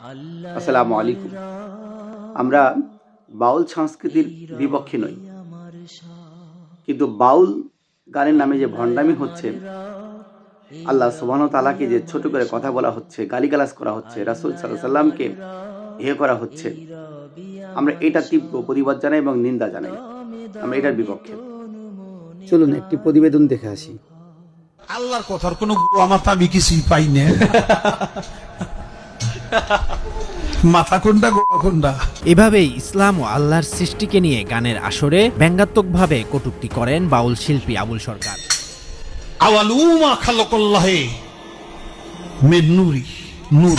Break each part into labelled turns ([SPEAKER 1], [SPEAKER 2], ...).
[SPEAKER 1] আসসালামু আলাইকুম। আমরা বাউল সংস্কৃতির বিপক্ষে নই। কিন্তু বাউল গানের নামে যে ভণ্ডামি হচ্ছে আল্লাহ সুবাহ তালাকে যে ছোট করে কথা বলা হচ্ছে গালিগালাজ করা হচ্ছে রাসুল সাল্লাহ সাল্লামকে করা হচ্ছে আমরা এটা তীব্র প্রতিবাদ জানাই এবং নিন্দা জানাই। আমরা এটার বিপক্ষে। চলুন একটি প্রতিবেদন দেখে আসি।
[SPEAKER 2] আল্লাহর কথার কোনো আমার তো আমি কিছুই পাই না। মাথা কোনটা কোনটা?
[SPEAKER 3] এভাবেই ইসলাম ও আল্লাহর সৃষ্টিকে নিয়ে গানের আসরে ব্যঙ্গাত্মকভাবে কটূক্তি করেন বাউল শিল্পী আবুল সরকার।
[SPEAKER 2] আওয়ালুমা খালকল্লাহে নুরি নূর।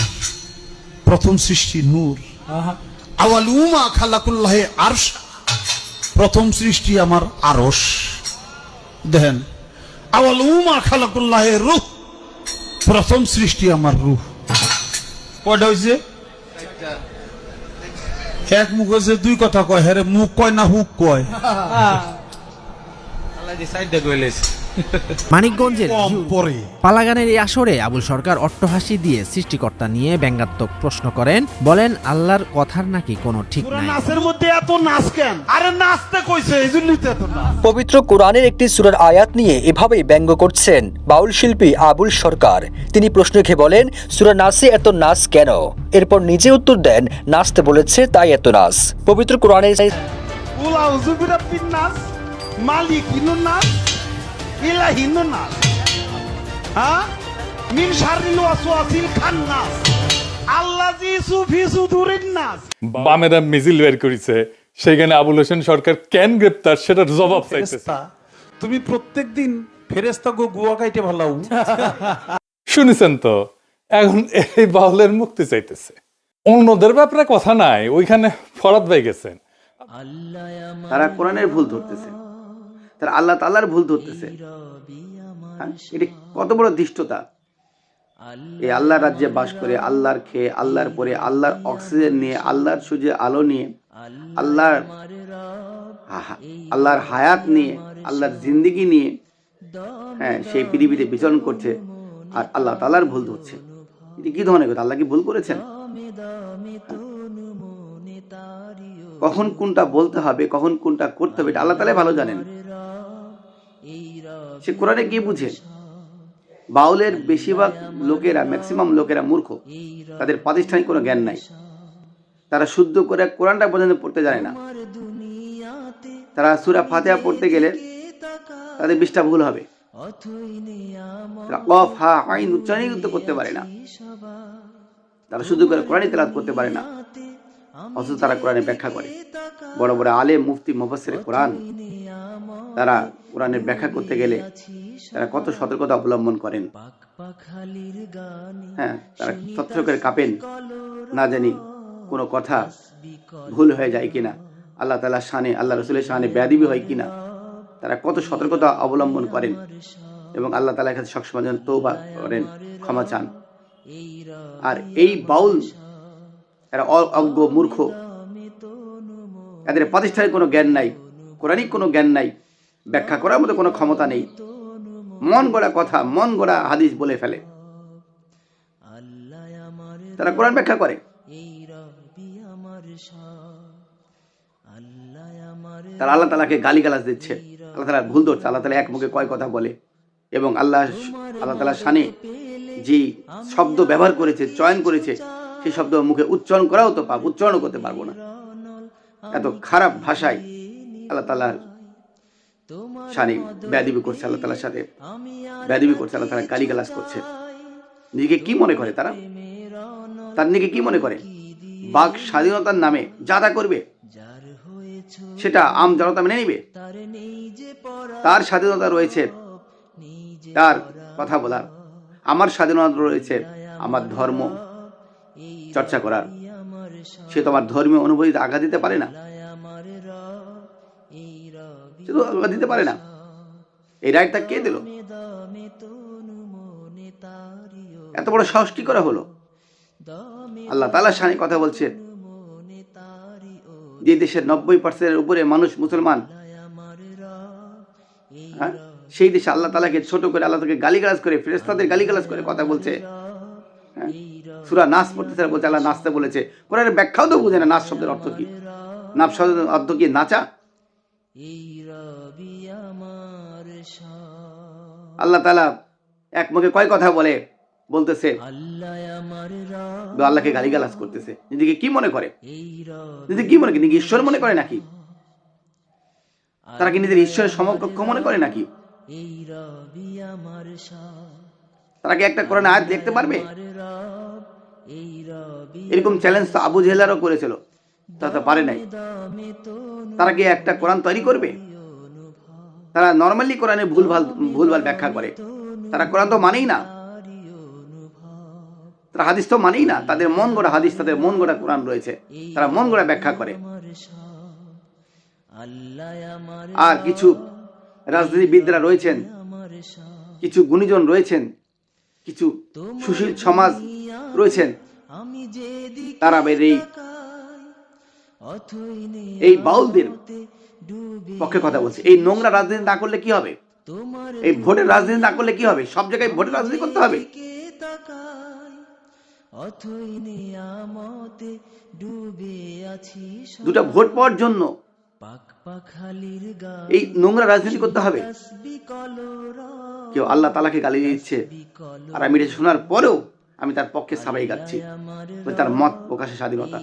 [SPEAKER 2] প্রথম সৃষ্টি নূর। আওয়ালুমা খালাকুল্লাহে আরশ। প্রথম সৃষ্টি আমার আরস দেখেন আওয়ালুমা খালাকুল্লাহে রুহ। প্রথম সৃষ্টি আমার রুহ। কয়টা হয়েছে এক মুখ হয়েছে দুই কথা কয়। হ্যাঁ মুখ কয় না হুক কয়?
[SPEAKER 3] মানিকগঞ্জের পালাগানের এই আসরে আবুল সরকার অট্টহাসি দিয়ে সৃষ্টিকর্তা নিয়ে ব্যঙ্গাত্মক প্রশ্ন করেন। বলেন আল্লাহর কথার নাকি কোনো ঠিক নাই।
[SPEAKER 2] নাচের মধ্যে এত নাচ কেন? আরে নাচতে কইছে এই জন্যই তো এত নাচ।
[SPEAKER 4] পবিত্র কোরআনের একটি সূরার আয়াত নিয়ে এভাবেই ব্যঙ্গ করছেন বাউল শিল্পী আবুল সরকার। তিনি প্রশ্ন খেয়ে বলেন সূরা নাচে এত নাচ কেন? এরপর নিজে উত্তর দেন নাচতে বলেছে তাই এত নাচ। পবিত্র কোরআনের
[SPEAKER 2] মালিক নাচ ইলা হিনু নাচ হ্যাঁ মিন শারিল ওয়াসওয়াসিল খান নাচ আল্লাহ জি সুফি সুদুরিন নাচ
[SPEAKER 5] বামেরা মিছিল বের করেছে। সেখানে আবুল হোসেন সরকার কেন গ্রেপ্তার সেটার জবাব চাইতেছে।
[SPEAKER 2] তুমি প্রত্যেকদিন ফেরেস্তা গো গুয়া কাইটে ভালাও।
[SPEAKER 5] শুনেছেন তো? এখন এই বাউলের মুক্তি চাইতেছে। অন্যদের ব্যাপারে কথা নাই ওইখানে ফরাদ ভাই গেছেন।
[SPEAKER 1] তারা কোরআনের ভুল ধরতেছে। তারা আল্লাহ তাল্লাহর ভুল ধরতেছে। হ্যাঁ, এটি কত বড় দৃষ্টতা এই আল্লাহর রাজ্যে বাস করে আল্লাহর খেয়ে আল্লাহর পরে আল্লাহর অক্সিজেন নিয়ে আল্লাহর সূর্যের আলো নিয়ে আল্লাহর আল্লাহর হায়াত নিয়ে আল্লাহর জিন্দিগি নিয়ে হ্যাঁ সেই পৃথিবীতে বিচরণ করছে আর আল্লাহ তাল্লাহর ভুল ধরছে। এটি কি ধরনের কথা? আল্লাহ কি ভুল করেছেন? কখন কোনটা বলতে হবে কখন কোনটা করতে হবে এটা আল্লাহ তালাই ভালো জানেন। সে কোরআনে কি বুঝে? বাউলের বেশিরভাগ লোকেরা ম্যাক্সিমাম লোকেরা মূর্খ। তাদের প্রাতিষ্ঠানিক কোনো জ্ঞান নাই। তারা শুদ্ধ করে কোরআনটা পর্যন্ত পড়তে জানে না। তারা সুরা ফাতেহা পড়তে গেলে তাদের বিশটা ভুল হবে। কফ, হা, আইন উচ্চারণই কিন্তু করতে পারে না। তারা শুদ্ধ করে কোরআনই তেলাত করতে পারে না। অথচ তারা কোরআনে ব্যাখ্যা করে। বড় বড় আলে মুফতি, মুফাসসির কোরআন, তারা কোরআনের ব্যাখ্যা করতে গেলে তারা কত সতর্কতা অবলম্বন করেন। হ্যাঁ তারা তথ্য করে কাঁপেন, না জানি কোনো কথা ভুল হয়ে যায় কিনা, আল্লাহ তালা শানে, আল্লাহ রসুলের শানে ব্যাদিবি হয় কিনা, তারা কত সতর্কতা অবলম্বন করেন এবং আল্লাহ তালার কাছে সবসময় যেন তৌবা করেন, ক্ষমা চান। আর এই বাউল এরা অজ্ঞ, মূর্খ, এদের প্রাতিষ্ঠানিক কোনো জ্ঞান নাই কোরআনিক কোনো জ্ঞান নাই। ব্যাখ্যা করার মতো কোনো ক্ষমতা নেই। মন গড়া কথা, মন গড়া হাদিস বলে ফেলে। তারা কোরআন ব্যাখ্যা করে। তারা আল্লাহ তালাকে গালিগালাজ দিচ্ছে। আল্লাহ তালা ভুল ধরছে। আল্লাহ তালা এক মুখে কয় কথা বলে এবং আল্লাহ আল্লাহ তালা শানে যে শব্দ ব্যবহার করেছে, চয়ন করেছে সেই শব্দ মুখে উচ্চারণ করাও তো পাব উচ্চারণও করতে পারব না। এত খারাপ ভাষায় আল্লাহ তালা শানে ব্যাদিবি করছে আল্লাহ তালার সাথে ব্যাদিবি করছে আল্লাহ তালা গালিগালাজ করছে। নিজেকে কি মনে করে তারা? তার নিজেকে কি মনে করে? বাক স্বাধীনতার নামে যা তা করবে সেটা আম জনতা মেনে নিবে। তার স্বাধীনতা রয়েছে। তার কথা বলার আমার স্বাধীনতা রয়েছে আমার ধর্ম চর্চা করার। সে তো আমার ধর্মীয় অনুভূতিতে আঘাত দিতে পারে না। সে তো আঘাত দিতে পারে না। এই রাইটটা কে দিল? এত বড় সাহস কি করা হলো? আল্লাহ তালা সানি কথা বলছে যে দেশের নব্বই পার্সেন্টের উপরে মানুষ মুসলমান হ্যাঁ? সেই দেশে আল্লাহ তালাকে ছোট করে আল্লাহ তাকে গালিগালাজ করে ফেরেস্তাদের গালিগালাজ করে কথা বলছে হ্যাঁ? সুরা নাচ পড়তেছে আর বলছে আল্লাহ নাচতে বলেছে। কোরআনের ব্যাখ্যাও তো বুঝে না নাচ শব্দের অর্থ কি? নাচ শব্দের অর্থ কি নাচা? আল্লাহ তালা এক মুখে কয় কথা বলে? বলতেছে আল্লাহকে গালিগালাজ করতেছে। নিজেকে কি মনে করে? নিজে কি মনে করে? নিজেকে ঈশ্বর মনে করে নাকি? তারা কি নিজের ঈশ্বরের সমকক্ষ মনে করে নাকি? তারা কি একটা কোরআন আয়াত দেখতে পারবে? এরকম চ্যালেঞ্জ তো আবু জেহেলারও করেছিল। তা তো পারে নাই। তারা কি একটা কোরআন তৈরি করবে? তারা নর্মালি কোরআনে ভুলভাল ভুলভাল ব্যাখ্যা করে। তারা কোরআন তো মানেই না। তারা হাদিস তো মানেই না। তাদের মন গড়া হাদিস, তাদের মন গড়া কোরআন রয়েছে। তারা মন গড়া ব্যাখ্যা করে। আর কিছু রাজনীতিবিদরা রয়েছেন, কিছু গুণীজন রয়েছেন, কিছু সুশীল সমাজ রয়েছেন। তারা এই এই বাউলদের পক্ষে কথা বলছে। এই নোংরা রাজনীতি না করলে কি হবে? এই ভোটের রাজনীতি না করলে কি হবে? সব জায়গায় ভোটের রাজনীতি করতে হবে। দুটা ভোট পাওয়ার জন্য এই নোংরা রাজনীতি করতে হবে। কেউ আল্লাহ তালাকে গালি দিচ্ছে। আর আমি এটা শোনার পরেও আমি তার পক্ষে সাবাই গাচ্ছি। তার মত প্রকাশের স্বাধীনতা।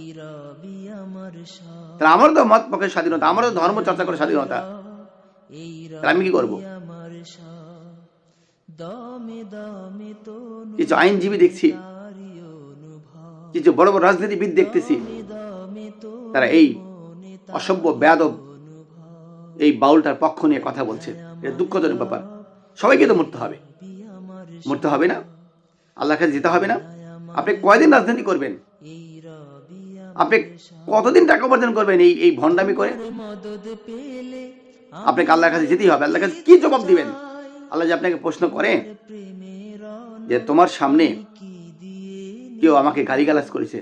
[SPEAKER 1] তাহলে আমারও তো মত প্রকাশের স্বাধীনতা আমারও ধর্ম চর্চা করার স্বাধীনতা। আমি কি করব? কিছু আইনজীবী দেখছি কিছু বড় বড় রাজনীতিবিদ দেখতেছি তারা এই অসভ্য বেয়াদব এই বাউলটার পক্ষ নিয়ে কথা বলছে। এটা দুঃখজনক ব্যাপার। সবাইকে তো মরতে হবে। মরতে হবে না। আল্লাহর কাছে যেতে হবে না। আপনি কয়দিন রাজনীতি করবেন? আপনি কতদিন টাকা উপার্জন করবেন এই এই ভণ্ডামি করে? আপনাকে আল্লাহর কাছে যেতেই হবে। আল্লাহর কাছে কি জবাব দিবেন? আল্লাহ যে আপনাকে প্রশ্ন করে যে তোমার সামনে কেউ আমাকে গালিগালাজ করেছে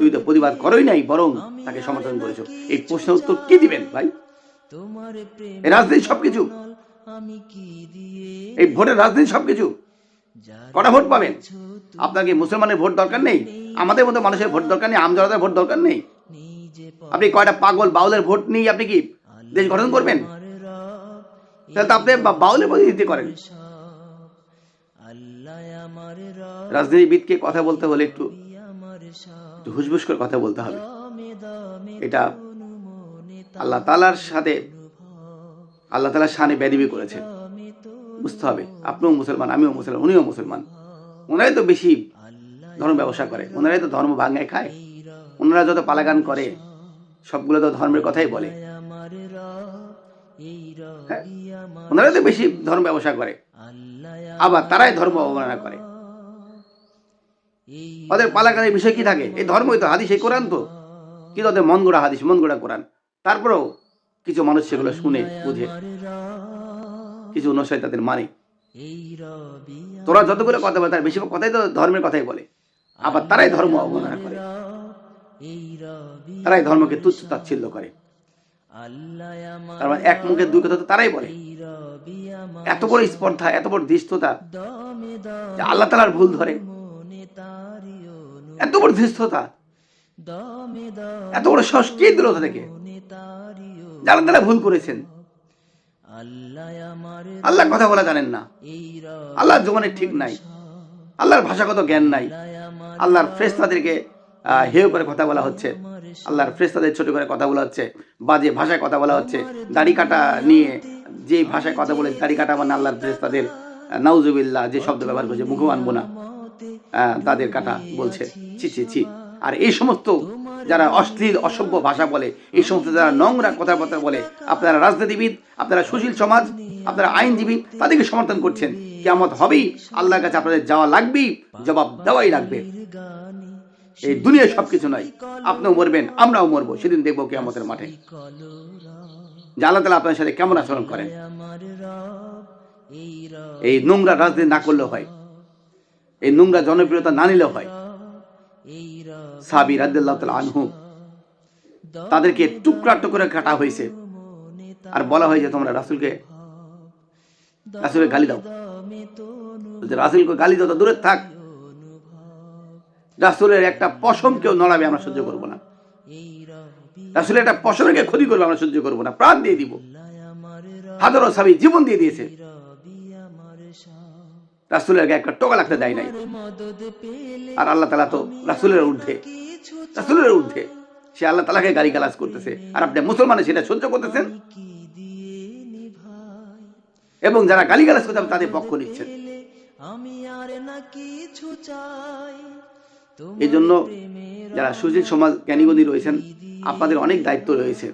[SPEAKER 1] তুই তো প্রতিবাদ করোই নাই, বরং তাকে সমর্থন করেছ। এই প্রশ্ন উত্তর কি দিবেন ভাই? রাজনীতি সবকিছু। এই ভোটের রাজনীতি সবকিছু। কটা ভোট পাবেন? আপনাকে মুসলমানের ভোট দরকার নেই? আমাদের মতো মানুষের ভোট দরকার নেই আমজনতার ভোট দরকার নেই। আপনি কয়টা পাগল বাউলের ভোট নিয়ে আপনি কি দেশ গঠন করবেন? তাহলে তো আপনি বাউলের প্রতিনিধিত্ব করেন। রাজনীতিবিদকে কথা বলতে হলে একটু হুসবুস করে কথা বলতে হবে। এটা আল্লাহ তালার সাথে আল্লাহ তালার সানে বেদিবি করেছে বুঝতে হবে আপনিও মুসলমান আমিও মুসলমান উনিও মুসলমান। ওনারাই তো বেশি ধর্ম ব্যবসা করে। ওনারাই তো ধর্ম ভাঙায় খায়। ওনারা যত পালাগান করে, সবগুলো তো ধর্মের কথাই বলে। হ্যাঁ? ওনারাই তো বেশি ধর্ম ব্যবসা করে। আবার তারাই ধর্ম অবমাননা করে। ওদের পালাগানের বিষয় কি থাকে? এই ধর্মই তো হাদিস, এই কোরআন তো। কিন্তু ওদের মন গোড়া হাদিস, মন গোড়া কোরআন? তারপরেও কিছু মানুষ সেগুলো শুনে, বুঝে। কিছু অনুসারী তাদের মানে। তোরা যতগুলো কথা বলে, তার বেশিরভাগ কথাই তো ধর্মের কথাই বলে। আবার তারাই ধর্ম অবমাননা করে। তারাই ধর্মকে তুচ্ছ তাচ্ছিল্য করে। তার এক মুখে দুই কথা তো তারাই বলে। এত বড় স্পর্ধা, এত বড় ধৃষ্টতা আল্লাহ তালার ভুল ধরে। এত বড় ধৃষ্টতা, এত বড় সাহস কে দিল তাদেরকে যারা তারা ভুল করেছেন। আল্লাহ কথা বলা জানেন না। আল্লাহ জমানের ঠিক নাই। আল্লাহর ভাষাগত জ্ঞান নাই। আল্লাহর ফ্রেস্তাদেরকে হেয় করে কথা বলা হচ্ছে। আল্লাহর ফ্রেস্তাদের ছোট করে কথা বলা হচ্ছে, বাজে ভাষায় কথা বলা হচ্ছে, দাড়ি কাটা নিয়ে যে ভাষায় কথা বলে দাড়ি কাটা মানে আল্লাহর ফ্রেস্তাদের নাউজুবিল্লাহ যে শব্দ ব্যবহার করছে মুখও আনব না তাদের কাটা বলছে, ছি ছি ছি। আর এই সমস্ত যারা অশ্লীল, অসভ্য ভাষা বলে, এই সমস্ত যারা নোংরা কথাবার্তা বলে, আপনারা রাজনীতিবিদ, আপনারা সুশীল সমাজ, আপনারা আইনজীবী, তাদেরকে সমর্থন করছেন। কেমন হবেই। আল্লাহর কাছে আপনাদের যাওয়া লাগবেই, জবাব দেওয়াই লাগবে। এই দুনিয়ায় সবকিছু নয়, আপনিও মরবেন, আমরাও মরবো, সেদিন দেখব কেমতের মাঠে। আল্লাহ তালা আপনার সাথে কেমন আচরণ করেন। এই নোংরা রাজনীতি না করলেও হয়। এই নোংরা জনপ্রিয়তা না নিলেও হয়। সাবি রাদিয়াল্লাহু তাআলা আনহু তাদেরকে টুকরা টুকরা কাটা হয়েছে। আর বলা হয়েছে তোমরা রাসূলকে রাসূলকে গালি দাও। রাসূলকে গালি দূরে থাক। রাসুলের একটা নড়াবে, আমরা সহ্য করব না। রাসুলের একটা পশমকে ক্ষতি করবে, আমরা সহ্য করব না। প্রাণ দিয়ে দিব। সাবি জীবন দিয়ে দিয়েছে। রাসুলের গায়ে একটা টোকা লাগতে দেয় নাই। আর আল্লাহ তালা তো রাসুলের ঊর্ধ্বে। রাসুলের ঊর্ধ্বে। সে আল্লাহ তালাকে গাড়ি গালাজ করতেছে। আর আপনি মুসলমানে সেটা সহ্য করতেছেন? এবং যারা গালি গালাজ করতে হবে তাদের পক্ষ নিচ্ছেন। এই জন্য যারা সুশীল সমাজ জ্ঞানীগণী রয়েছেন আপনাদের অনেক দায়িত্ব রয়েছে।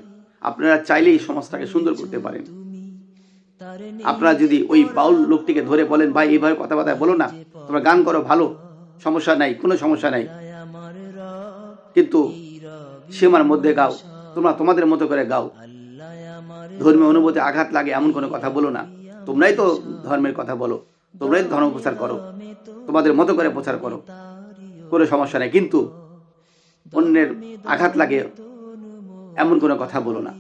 [SPEAKER 1] আপনারা চাইলেই সমাজটাকে সুন্দর করতে পারেন। আপনারা যদি ওই বাউল লোকটিকে ধরে বলেন ভাই এইভাবে কথাবার্তা বলো না। তোমরা গান করো ভালো সমস্যা নাই কোনো সমস্যা নাই। কিন্তু সীমার মধ্যে গাও তোমরা তোমাদের মতো করে গাও। ধর্মীয় অনুভূতি আঘাত লাগে এমন কোনো কথা বলো না। তোমরাই তো ধর্মের কথা বলো, তোমরাই ধর্ম প্রচার করো, তোমাদের মতো করে প্রচার করো, কোনো সমস্যা নেই। কিন্তু অন্যের আঘাত লাগে, এমন কোনো কথা বলো না।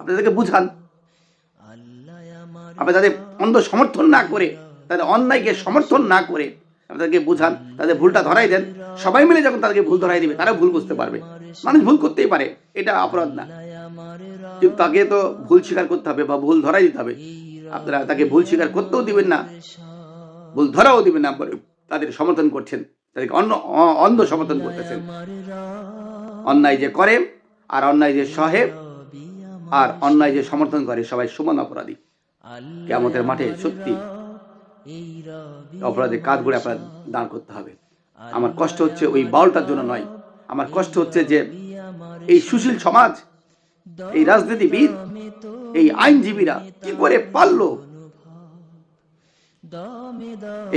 [SPEAKER 1] আপনাদেরকে বুঝান। আপনি তাদের অন্ধ সমর্থন না করে, তাদের অন্যায়কে সমর্থন না করে আপনাদেরকে বুঝান, তাদের ভুলটা ধরাই দেন। সবাই মিলে যখন তাদেরকে ভুল ধরাই দিবে তারা ভুল বুঝতে পারবে। মানুষ ভুল করতেই পারে, এটা অপরাধ না। কিন্তু তাকে তো ভুল স্বীকার করতে হবে বা ভুল ধরাই দিতে হবে। আপনারা তাকে ভুল স্বীকার করতেও দিবেন না, ভুল ধরাও দিবেন না তাদের সমর্থন করছেন, তাদেরকে অন্য, অন্ধ সমর্থন করতেছেন। অন্যায় যে করে আর অন্যায় যে সহে আর অন্যায় যে সমর্থন করে সবাই সমান অপরাধী। কেমতের মাঠে সত্যি অপরাধে কাজ করে আপনার দাঁড় করতে হবে। আমার কষ্ট হচ্ছে ওই বাউলটার জন্য নয়, আমার কষ্ট হচ্ছে যে এই সুশীল সমাজ, এই রাজনীতিবিদ এই আইনজীবীরা কি করে পারল?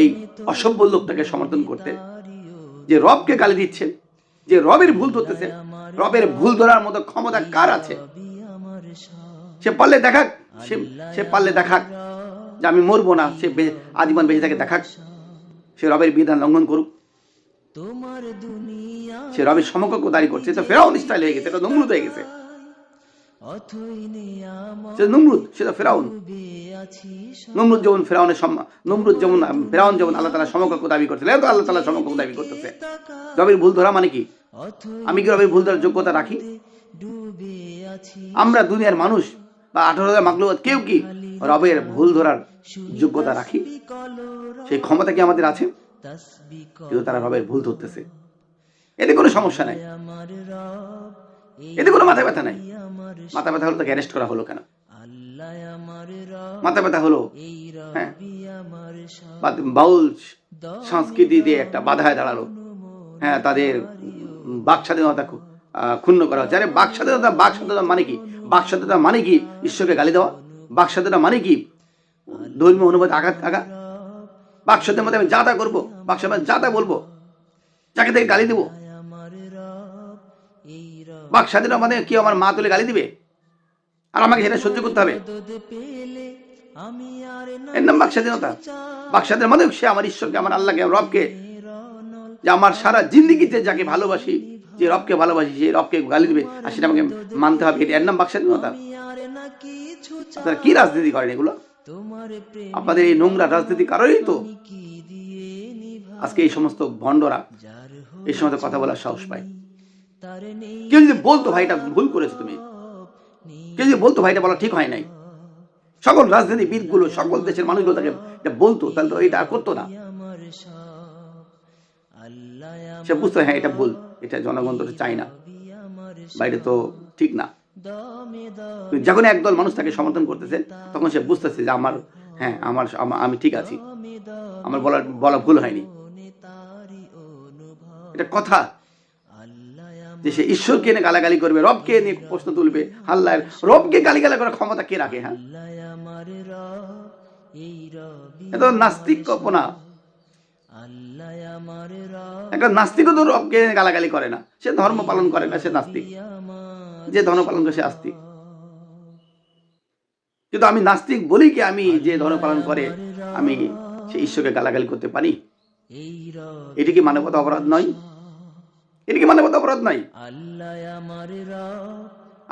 [SPEAKER 1] এই অসভ্য লোকটাকে সমর্থন করতে। যে রবকে গালি দিচ্ছে যে রবের ভুল ধরতেছে রবের ভুল ধরার মতো ক্ষমতা কার আছে? সে পারলে দেখাক, সে পারলে দেখাক যে আমি মরবো না, সে আজীবন বেঁচে থাকে, দেখাক। সে রবের বিধান লঙ্ঘন করুক। সে রবের সমকক্ষ দাঁড়িয়ে করছে তো ফেরাউন স্টাইল হয়ে গেছে, এটা নমরুদ হয়ে গেছে। নমরুদ সে তো ফেরাউন। নমরুদ যেমন ফেরাউনের সম্মান নমরুদ যেমন ফেরাউন যেমন আল্লাহ তালা সমকক্ষ দাবি করছিল এত আল্লাহ তালা সমকক্ষ দাবি করতেছে। রবের ভুল ধরা মানে কি? আমি কি রবের ভুল ধরার যোগ্যতা রাখি? আমরা দুনিয়ার মানুষ বা আঠারো হাজার মাকলুবাদ কেউ কি রবের ভুল ধরার যোগ্যতা রাখি? সেই ক্ষমতা কি আমাদের আছে? কিন্তু তারা রবের ভুল ধরতেছে। এতে কোনো সমস্যা নাই। এতে কোনো মাথা ব্যথা নাই। মাথা ব্যথা হলো তাকে অ্যারেস্ট করা হলো কেন? মাথা ব্যথা হলো? হ্যাঁ। বাউল সংস্কৃতি দিয়ে একটা বাধায় দাঁড়াল। হ্যাঁ তাদের বাক স্বাধীনতা ক্ষুণ্ণ করা হচ্ছে। আরে বাক স্বাধীনতা বাক স্বাধীনতা মানে কি? বাক স্বাধীনতা মানে কি? ঈশ্বরকে গালি দেওয়া? বাক স্বাধীনতা মানে কি? ধর্মীয় অনুবাদ আঘাত আগা। বাক স্বাধীনতার মধ্যে আমি যা তা করব, বাক স্বাধীনতা যা তা বলব, যাকে থেকে গালি দেবো বাক স্বাধীনতা মানে কি আমার মা তুলে গালি দিবে? আর আমাকে সেটা সহ্য করতে হবে? এর নাম বাক স্বাধীনতা বাক স্বাধীনতা মানে সে আমার ঈশ্বরকে আমার আল্লাহকে আমার রবকে যে আমার সারা জিন্দিগিতে যাকে ভালোবাসি যে রবকে ভালোবাসি সেই রবকে গালি দিবে আর সেটা আমাকে মানতে হবে। এটা এর নাম বাক স্বাধীনতা আপনারা কি রাজনীতি করেন এগুলো? আপনাদের এই নোংরা রাজনীতি কারণেই তো? আজকে এই সমস্ত ভণ্ডরা এই সমস্ত কথা বলার সাহস পায়। কেউ যদি বলতো ভাই এটা ভুল করেছ তুমি কেউ যদি বলতো ভাই এটা বলা ঠিক হয় নাই সকল সকল দেশের মানুষগুলো তাকে বলতো তাহলে তো এটা আর করতো না। সে বুঝতো হ্যাঁ এটা ভুল এটা জনগণ তো চাই না। বাইরে তো ঠিক না। যখন একদল মানুষ তাকে সমর্থন করতেছে তখন সে বুঝতেছে যে আমার হ্যাঁ আমার আমি ঠিক আছি। আমার বলা বলা ভুল হয়নি। এটা কথা। যে সে ঈশ্বরকে নিয়ে গালাগালি করবে, রবকে নিয়ে প্রশ্ন তুলবে হাল্লার রবকে গালিগালা করার ক্ষমতা কে রাখে হ্যাঁ? এটা তো নাস্তিক কল্পনা একটা তো রবকে গালাগালি করে না। সে ধর্ম পালন করে না, সে নাস্তিক। যে ধর্ম পালন করে, সে আস্তিক। কিন্তু আমি নাস্তিক বলি কি, আমি যে ধর্ম পালন করে, আমি সে ঈশ্বরকে গালাগালি করতে পারি? এটি কি মানবতা অপরাধ নয়? এটি কি মানবতা অপরাধ নয়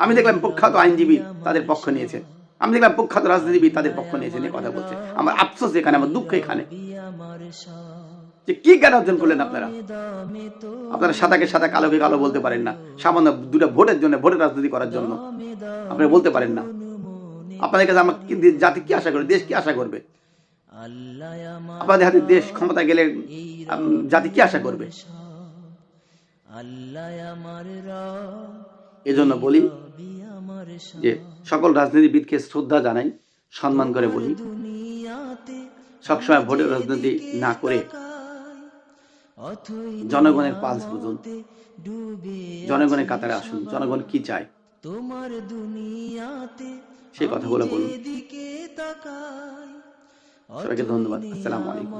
[SPEAKER 1] আমি দেখলাম প্রখ্যাত আইনজীবী তাদের পক্ষ নিয়েছে। আমি দেখলাম প্রখ্যাত রাজনীতিবিদ তাদের পক্ষ নিয়েছে নিয়ে কথা বলছে। আমার আফসোস এখানে আমার দুঃখ এখানে। যে কি জ্ঞান অর্জন করলেন আপনারা? আপনারা সাদাকে সাদা কালোকে কালো বলতে পারেন না। সামান্য দুটা ভোটের জন্য ভোটের রাজনীতি করার জন্য। আপনারা বলতে পারেন না। আপনাদের কাছে আমার জাতি কি আশা করবে? দেশ কি আশা করবে? আপনাদের হাতে দেশ ক্ষমতা গেলে জাতি কি আশা করবে? এজন্য বলি যে সকল রাজনীতিবিদকে শ্রদ্ধা জানাই সম্মান করে বলি। সবসময় ভোটের রাজনীতি না করে জনগণের পালস বুঝুন। জনগণের কাতারে আসুন। জনগণ কি চায়? তোমার দুনিয়াতে সেই কথাগুলো বলুন। সবাইকে ধন্যবাদ। আসসালামু আলাইকুম।